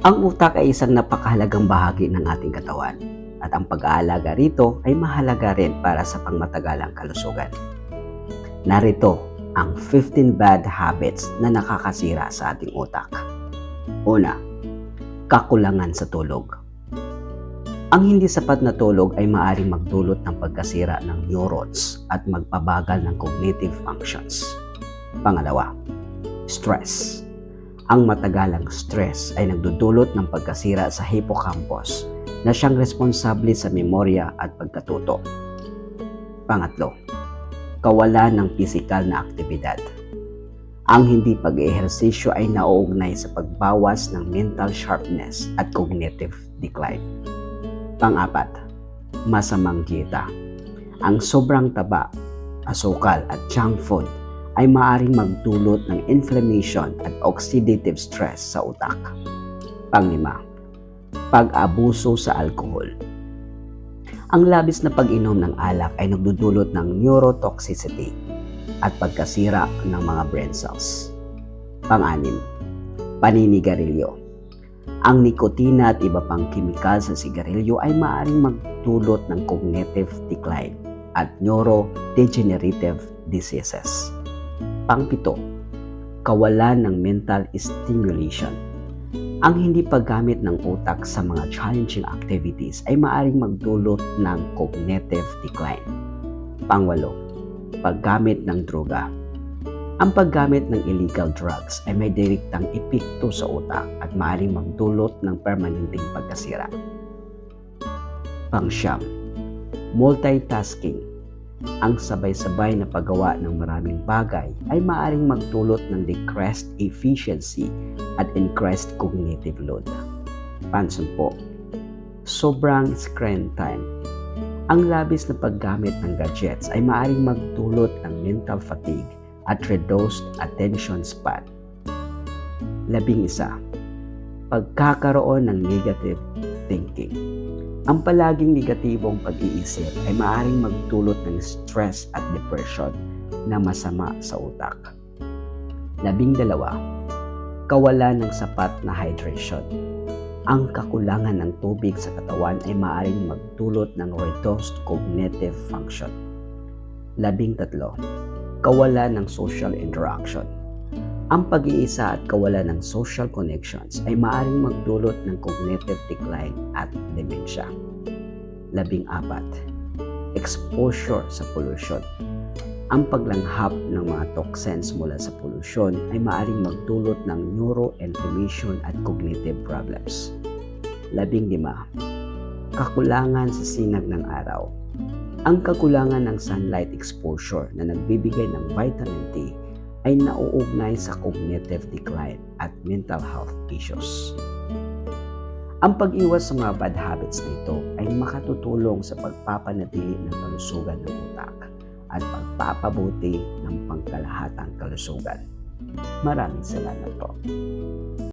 Ang utak ay isang napakahalagang bahagi ng ating katawan at ang pag-aalaga rito ay mahalaga rin para sa pangmatagalang kalusugan. Narito ang 15 bad habits na nakakasira sa ating utak. Una, kakulangan sa tulog. Ang hindi sapat na tulog ay maaaring magdulot ng pagkasira ng neurons at magpabagal ng cognitive functions. Pangalawa, stress. Ang matagalang stress ay nagdudulot ng pagkasira sa hippocampus na siyang responsable sa memorya at pagkatuto. Pangatlo, kawalan ng pisikal na aktibidad. Ang hindi pag-ehersisyo ay nauugnay sa pagbawas ng mental sharpness at cognitive decline. Pang-apat, masamang dieta. Ang sobrang taba, asukal at junk food ay maaring magdulot ng inflammation at oxidative stress sa utak. Panglima, pag-abuso sa alkohol. Ang labis na pag-inom ng alak ay nagdudulot ng neurotoxicity at pagkasira ng mga brain cells. Pang-anim, paninigarilyo. Ang nikotina at iba pang kimikal sa sigarilyo ay maaaring magdulot ng cognitive decline at neurodegenerative diseases. Pangpito, kawalan ng mental stimulation. Ang hindi paggamit ng utak sa mga challenging activities ay maaaring magdulot ng cognitive decline. Pangwalo, paggamit ng droga. Ang paggamit ng illegal drugs ay may direktang epekto sa utak at maaaring magdulot ng permanenteng pagkasira. Pangsyam, multitasking. Ang sabay-sabay na paggawa ng maraming bagay ay maaaring magdulot ng decreased efficiency at increased cognitive load. Pansumpo, sobrang screen time. Ang labis na paggamit ng gadgets ay maaaring magdulot ng mental fatigue at reduced attention span. Labing isa, pagkakaroon ng negative thinking. Ang palaging negatibong pag-iisip ay maaaring magdulot ng stress at depression na masama sa utak. Labing dalawa, kawalan ng sapat na hydration. Ang kakulangan ng tubig sa katawan ay maaaring magdulot ng reduced cognitive function. Labing tatlo, kawalan ng social interaction. Ang pag-iisa at kawalan ng social connections ay maaaring magdulot ng cognitive decline at dementia. Labing apat, exposure sa pollution. Ang paglanghap ng mga toxins mula sa pollution ay maaaring magdulot ng neuroinflammation at cognitive problems. Labing lima, kakulangan sa sinag ng araw. Ang kakulangan ng sunlight exposure na nagbibigay ng vitamin D ay nauugnay sa cognitive decline at mental health issues. Ang pag-iwas sa mga bad habits na ay makatutulong sa pagpapanatili ng kalusugan ng utak at pagpapabuti ng pangkalahatang kalusugan. Maraming salamat po.